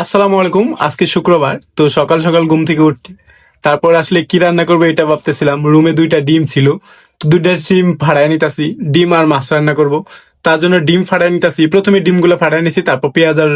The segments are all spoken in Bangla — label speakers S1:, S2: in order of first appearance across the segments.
S1: আসসালামু আলাইকুম, আজকে শুক্রবার, তো সকাল সকাল ঘুম থেকে উঠি তারপর আসলে কি রান্না করব এটা ভাবতেছিলাম। রুমে দুইটা ডিম ছিল, তো দুইটা ডিম ফাড়ায় নিতাছি, ডিম আর মাছ রান্না করব। তার জন্য ডিম ফাড়ায় নিতাছি, প্রথমে ডিমগুলো ফাড়ায় নিছি, তারপর পেঁয়াজ আর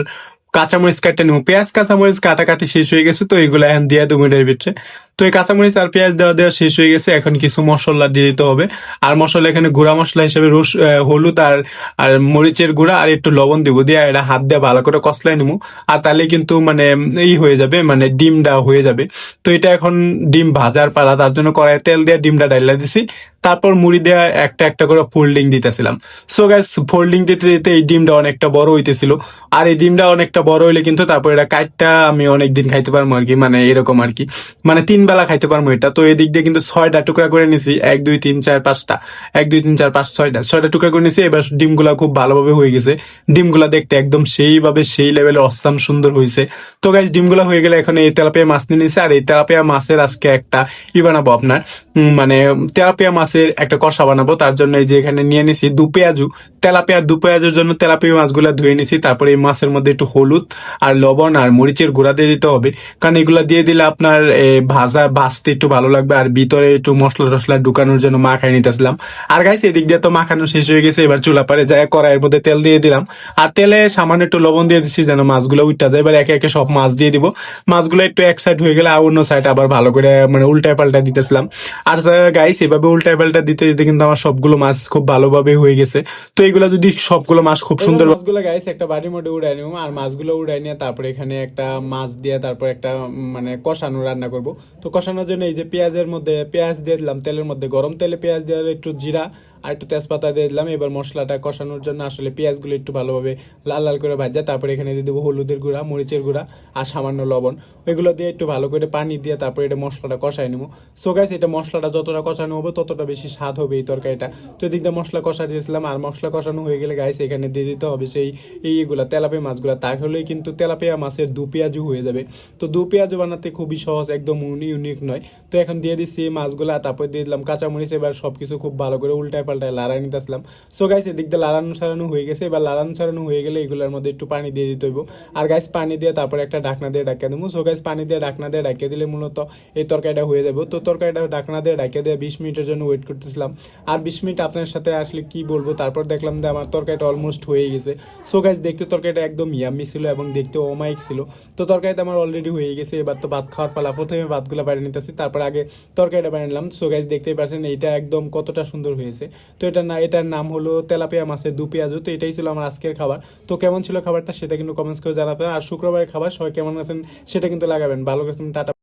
S1: কাঁচামরিচ কাটতে নেব। পেঁয়াজ, কাঁচামরিচ কাটাকাটি শেষ হয়ে গেছে, তো এগুলো এখন দিয়ে দু মিনিটের ভিতরে। তো এই কাঁচামরিচ আর পেঁয়াজ দেওয়া দেওয়া শেষ হয়ে গেছে। এখন কিছু মশলা দিয়ে দিতে হবে। আর মশলা এখানে গুঁড়া মশলা হিসেবে রস হলুদ আর আর মরিচের গুঁড়া আর একটু লবণ দিব দিয়ে এটা হাত দিয়ে ভালো করে কষলাই নেব। আর তাহলে কিন্তু মানে এই হয়ে যাবে মানে ডিমটা হয়ে যাবে। তো এটা এখন ডিম ভাজার পালা, তার জন্য কড়াই তেল দিয়ে ডিমটা ডাইলা দিছি। তারপর মুড়ি দেওয়া একটা একটা করে ফোল্ডিং দিতেছিলাম। সো গ্যাস ফোল্ডিং দিতে দিতে এই ডিমটা অনেকটা বড় হইতেছিল। আর এই ডিমটা অনেকটা বড় হইলে কিন্তু তারপর এটা কাটটা আমি অনেক দিন খাইতে পারব আর কি মানে এরকম আর কি। মানে তিন বেলা খাইতে পারব এটা। তো এদিক দিয়ে কিন্তু ছয়টা টুকরা করে নিছি। এক, দুই, তিন, চার, পাঁচটা। এক, দুই, তিন, চার, পাঁচ, ছয়টা। ছয়টা টুকরা করে নিছি। এবার ডিমগুলা খুব ভালোভাবে হয়ে গেছে। ডিমগুলা দেখতে একদম সেইভাবে সেই লেভেলের অস্তাম সুন্দর হয়েছে তো গাইজ ডিমগুলা হয়ে গেলে এখন এই তেলাপিয়া মাছ নিয়ে নিছে। আর এই তেলাপিয়া মাছের আজকে একটা ই বানাবো আপনার? মানে তেলাপিয়া মাছের একটা কষা বানাবো, তার জন্য এই যে এখানে নিয়ে নিছি দু পেঁয়াজু। তেলাপিয়ার দু পেঁয়াজের জন্য তেলাপিয়া মাছগুলা ধুয়ে নিছি, তারপরে এই মাছের মধ্যে একটু হলুদ আর লবণ আর মরিচের গুঁড়া দিয়ে দিতে হবে। কারণ এগুলা দিয়ে দিলে আপনার ভাজা, ভাজতে একটু ভালো লাগবে আর ভিতরে একটু মশলা টসলা ঢুকানোর জন্য মাখাই নিতেছিলাম। আর গাইছে এদিক দিয়ে তো মাখানো শেষ হয়ে গেছে, এবার চুলা পারে যায় কড়াইয়ের মধ্যে তেল দিয়ে দিলাম। আর তেলে সামান্য একটু লবণ দিয়ে দিচ্ছি যেন মাছগুলো উঠটা যায়। এবার একে একে সব মাছ দিয়ে দিব। মাছগুলো একটু এক সাইড হয়ে গেলে আর অন্য সাইড আবার ভালো করে মানে উল্টায় পাল্টা দিতেছিলাম। আর গাইস এভাবে উল্টায় পাল্টা দিতে দিতে কিন্তু আমার সবগুলো মাছ খুব ভালোভাবে হয়ে গেছে। তো এইগুলো যদি সবগুলো মাছ খুব সুন্দর মাছগুলো গাইস একটা বাড়ির মধ্যে উড়াই নিব আর মাছগুলো উড়াই নিয়ে তারপরে এখানে একটা মাছ দিয়ে তারপর একটা মানে কষানো রান্না করব। তো কষানোর জন্য এই যে পেঁয়াজের মধ্যে পেঁয়াজ দিয়ে দিলাম তেলের মধ্যে গরম তেলে পেঁয়াজ দিয়ে একটু জিরা আর একটু তেজপাতা দিয়ে দিলাম। এবার মশলাটা কষানোর জন্য আসলে পেঁয়াজগুলো একটু ভালোভাবে লাল লাল করে ভাজা, তারপরে এখানে দিয়ে দেবো হলুদের গুঁড়া, মরিচের গুঁড়া আর সামান্য লবণ। ওইগুলো দিয়ে একটু ভালো করে পানি দিয়ে তারপরে এটা মশলাটা কষাই নেব। সো গাইস এটা মশলাটা যতটা কষানো হবে ততটা বেশি স্বাদ হবে এই তরকারিটা। তো এদিক দিয়ে মশলা কষা দিয়েছিলাম। আর মশলা কষানো হয়ে গেলে গাইস এখানে দিয়ে দিতে হবে সেই এইগুলা তেলাপিয়া মাছগুলা। তাহলেই কিন্তু তেলাপিয়া মাছের দু পেঁয়াজু হয়ে যাবে। তো দু পেঁয়াজু বানাতে খুবই সহজ, একদম ইউনিক নয়। তো এখন দিয়ে দিচ্ছি এই মাছগুলা, তারপর দিয়ে দিলাম কাঁচামরিচ। এবার সব কিছু খুব ভালো করে উল্টায় পাল্টায় লাড়াই নিতেছিলাম সো গাইস এদিক দিয়ে লাড়ানো সারানো হয়ে গেছে। এবার লাড়ানো সারানো হয়ে গেলে এগুলোর মধ্যে একটু পানি দিয়ে দিতে হইব। আর গাইস পানি দিয়ে তারপরে একটা ঢাকনা দিয়ে ডাকিয়ে দেবো। সো গাইস পানি দিয়ে ঢাকনা দিয়ে ডাকিয়ে দিলে মূলত এই তরকারিটা হয়ে যাবে। তো তরকারিটা ঢাকনা দিয়ে ডাকিয়ে দিয়ে বিশ মিনিটের জন্য ওয়েট করতেছিলাম। আর বিশ মিনিট আপনার সাথে আসলে কি বলব, তারপর দেখলাম যে আমার তরকারিটা অলমোস্ট হয়ে গেছে। সো গাইস দেখতে তরকারিটা একদম ইয়াম্মি ছিল এবং দেখতে অমায়িক ছিল। তো তরকারিটা আমার অলরেডি হয়ে গেছে। এবার তো ভাত খাওয়ার পালা। প্রথমে ভাতগুলো বাইরে নিতেছি, তারপর আগে তরকারিটা বানিয়ে নিলাম। সো গাইস দেখতেই পাচ্ছেন, এইটা একদম কতটা সুন্দর হয়েছে। তো এটা না, এটার নাম হলো তেলাপিয়া মাছের দু পেঁয়াজু, তো এটাই ছিল আমার আজকের খাবার। তো কেমন ছিল খাবারটা সেটা কিন্তু কমেন্টস করে জানাবেন। আর শুক্রবারের খাবার সবাই কেমন আছেন সেটা কিন্তু লাগাবেন। ভালো করে টাটা।